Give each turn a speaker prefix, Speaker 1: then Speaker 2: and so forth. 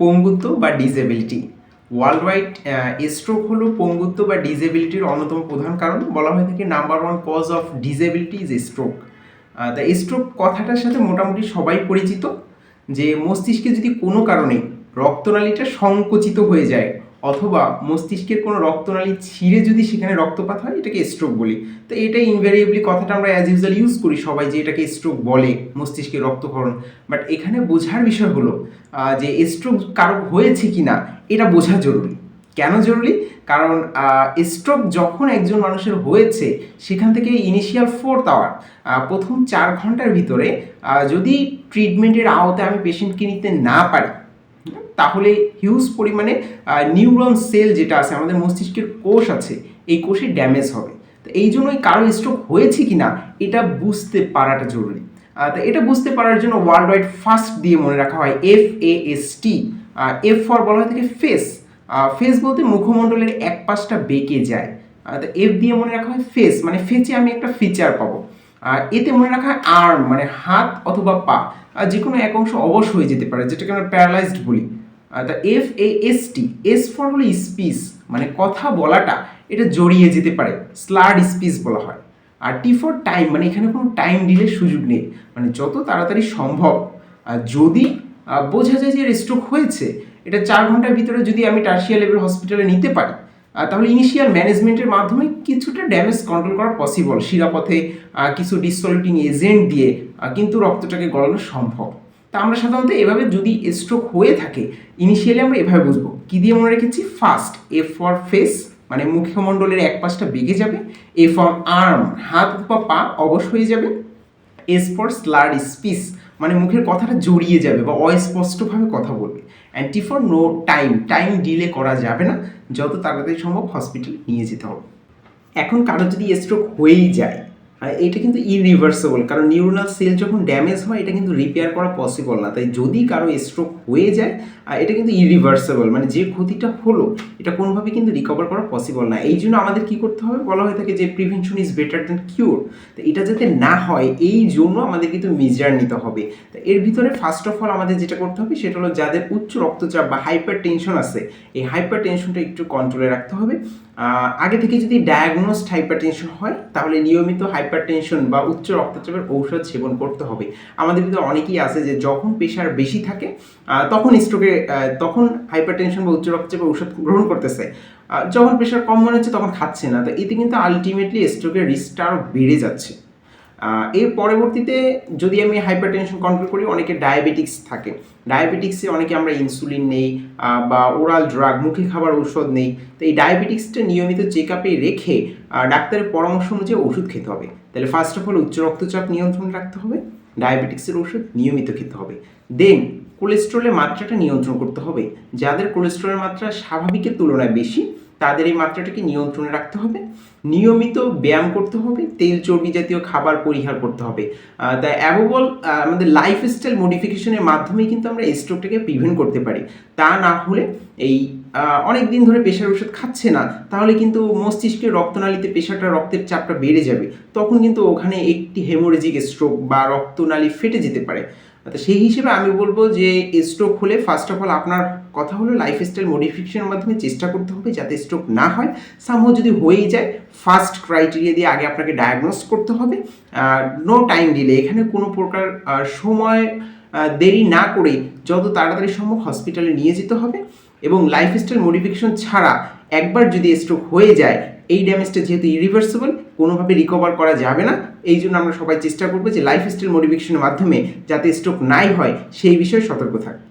Speaker 1: পঙ্গুত্ব বা disability world wide stroke হলো পঙ্গুত্ব বা ডিজেবিলিটির অন্যতম প্রধান কারণ। বলা হয়ে থাকে number one cause of disability is stroke তা স্ট্রোক কথাটার সাথে মোটামুটি সবাই পরিচিত। যে মস্তিষ্কে যদি কোনো কারণে রক্তনালীটা সংকুচিত হয়ে যায় অথবা মস্তিষ্কের কোনো রক্তনালী ছিঁড়ে যদি সেখানে রক্তপাত হয়, এটাকে স্ট্রোক বলি। তো এটা ইনভ্যারিয়েবলি কথাটা আমরা অ্যাজ ইউজুয়াল ইউজ করি সবাই, যে এটাকে স্ট্রোক বলে মস্তিষ্কের রক্তক্ষরণ। বাট এখানে বোঝার বিষয় হলো যে স্ট্রোক কারও হয়েছে কি না এটা বোঝা জরুরি। কেন জরুরি? কারণ স্ট্রোক যখন একজন মানুষের হয়েছে, সেখান থেকে ইনিশিয়াল ফোর্থ আওয়ার প্রথম চার ঘণ্টার ভিতরে যদি ট্রিটমেন্টের আওতায় আমি পেশেন্টকে নিতে না পারি তাহলে হিউজ পরিমাণে নিউরন সেল যেটা আছে, আমাদের মস্তিষ্কের কোষ আছে, এই কোষে ড্যামেজ হবে। তো এই জন্যই কারও স্ট্রোক হয়েছে কি না এটা বুঝতে পারাটা জরুরি। তো এটা বুঝতে পারার জন্য ওয়ার্ল্ড ওয়াইড ফার্স্ট দিয়ে মনে রাখা হয় F A S T F for বলা হয় থেকে ফেস ফেস বলতে মুখমণ্ডলের এক পাশটা বেঁকে যায়। তো এফ দিয়ে মনে রাখা হয় ফেস মানে ফেচে আমি একটা ফিচার পাবো। আর এতে মনে রাখা হয় আর্ম মানে হাত অথবা পা যে কোনো এক অংশ অবশ হয়ে যেতে পারে, যেটাকে আমরা প্যারালাইজড বলি। The F A S T S for হলো স্পিচ মানে কথা বলাটা, এটা জড়িয়ে যেতে পারে স্লার্ড স্পিচ বলা হয়। আর টি ফর টাইম মানে এখানে কোনো টাইম ডিলে সুযোগ নেই মানে যত তাড়াতাড়ি সম্ভব। আর যদি বোঝা যায় যে স্ট্রোক হয়েছে, এটা চার ঘণ্টার ভিতরে যদি আমি টার্সিয়া লেভেল হসপিটালে নিতে পারি তাহলে ইনিশিয়াল ম্যানেজমেন্টের মাধ্যমে কিছুটা ড্যামেজ কন্ট্রোল করা পসিবল শিরাপথে কিছু ডিসসলিউটিং এজেন্ট দিয়ে কিন্তু রক্তটাকে গড়ানো সম্ভব। তা আমরা সাধারণত এভাবে যদি স্ট্রোক হয়ে থাকে ইনিশিয়ালি আমরা এভাবে বুঝব। কি দিয়ে মনে রেখেছি? ফার্স্ট এ ফর ফেস মানে মুখমণ্ডলের এক পাশটা বেগে যাবে। এ ফর আর্ম হাত বা পা অবশ হয়ে যাবে। এস ফর স্লার স্পিচ মানে মুখের কথাটা জড়িয়ে যাবে বা অস্পষ্টভাবে কথা বলবে। And T for no time time delay করা যাবে না। যত তাড়াতাড়ি সম্ভব হসপিটালে নিয়ে যেতে হবে। এখন কারও যদি স্ট্রোক হয়েই যায় আর এটা কিন্তু ইরিভার্সেবল কারণ নিউরোনাল সেল যখন ড্যামেজ হয়, এটা কিন্তু রিপেয়ার করা পসিবল না। তাই যদি কারও স্ট্রোক হয়ে যায়, আর এটা কিন্তু ইরিভার্সেবল মানে যে ক্ষতিটা হলো, এটা কোনোভাবে কিন্তু রিকভার করা পসিবল না। এই জন্য আমাদের কি করতে হবে? বলা হয়ে থাকে যে prevention is better than cure তো এটা যাতে না হয়, এই জন্য আমাদের কিন্তু মেজার নিতে হবে। তো এর ভিতরে ফার্স্ট অফ অল আমাদের যেটা করতে হবে, সেটা হলো যাদের উচ্চ রক্তচাপ বা হাইপার টেনশন আছে, এই হাইপার টেনশনটা একটু কন্ট্রোলে রাখতে হবে। আগে থেকে যদি ডায়াগনোসড হাইপার টেনশন হয়, তাহলে নিয়মিত হাইপারটেনশন বা উচ্চ রক্তচাপের ঔষধ সেবন করতে হবে। আমাদের ভিতরে অনেকেই আছে যে যখন প্রেশার বেশি থাকে তখন স্ট্রোকে তখন হাইপারটেনশন বা উচ্চ রক্তচাপের ঔষধ গ্রহণ করতেছে। যখন প্রেশার কম মনে হচ্ছে, তখন খাচ্ছে না। তো এতে কিন্তু আলটিমেটলি স্ট্রোকের রিস্কটা আরও বেড়ে যাচ্ছে। এর পরবর্তীতে যদি আমি হাইপার টেনশন কন্ট্রোল করি, অনেকে ডায়াবেটিক্স থাকে। ডায়াবেটিক্সে অনেকে আমরা ইনসুলিন নেই বা ওরাল ড্রাগ মুখে খাবার ঔষধ নেই। তো এই ডায়াবেটিক্সটা নিয়মিত চেক আপে রেখে ডাক্তারের পরামর্শ অনুযায়ী ওষুধ খেতে হবে। তাহলে ফার্স্ট অফ অল উচ্চ রক্তচাপ নিয়ন্ত্রণ রাখতে হবে। ডায়াবেটিক্সের ওষুধ নিয়মিত খেতে হবে। দেন কোলেস্ট্রলের মাত্রাটা নিয়ন্ত্রণ করতে হবে। যাদের কোলেস্ট্রলের মাত্রা স্বাভাবিকের তুলনায় বেশি তাদের এই মাত্রাটাকে নিয়ন্ত্রণে রাখতে হবে। নিয়মিত ব্যায়াম করতে হবে, তেল চর্বি জাতীয় খাবার পরিহার করতে হবে। তাই অ্যাবোবল আমাদের লাইফস্টাইল মডিফিকেশনের মাধ্যমে কিন্তু আমরা স্ট্রোকটাকে প্রিভেন্ট করতে পারি। তা না হলে এই অনেক দিন ধরে প্রেশার ওষুধ খাচ্ছে না, তাহলে কিন্তু মস্তিষ্কের রক্তনালীতে প্রেশারটা রক্তের চাপটা বেড়ে যাবে। তখন কিন্তু ওখানে একটি হেমোরেজিক স্ট্রোক বা রক্তনালী ফেটে যেতে পারে। তো সেই হিসেবে আমি বলব যে স্ট্রোক হলে ফার্স্ট অফ অল আপনার কথা হলো লাইফস্টাইল মডিফিকেশনের মাধ্যমে চেষ্টা করতে হবে যাতে স্ট্রোক না হয়। সামহ যদি হয়েই যায় ফার্স্ট ক্রাইটেরিয়া দিয়ে আগে আপনাকে ডায়াগনোস করতে হবে। নো টাইম ডিলে এখানে কোনো প্রকার সময় দেরি না করে যত তাড়াতাড়ি সম্ভব হসপিটালে নিয়ে যেতে হবে। এবং লাইফস্টাইল মডিফিকেশন ছাড়া একবার যদি স্ট্রোক হয়ে যায়, এই ড্যামেজটা যেহেতু ইরিভার্সিবল কোনোভাবে রিকভার করা যাবে না। এই জন্য আমরা সবাই চেষ্টা করব যে লাইফ স্টাইল মডিফিকেশনের মাধ্যমে যাতে স্ট্রোক নাই হয়, সেই বিষয়ে সতর্ক থাকতে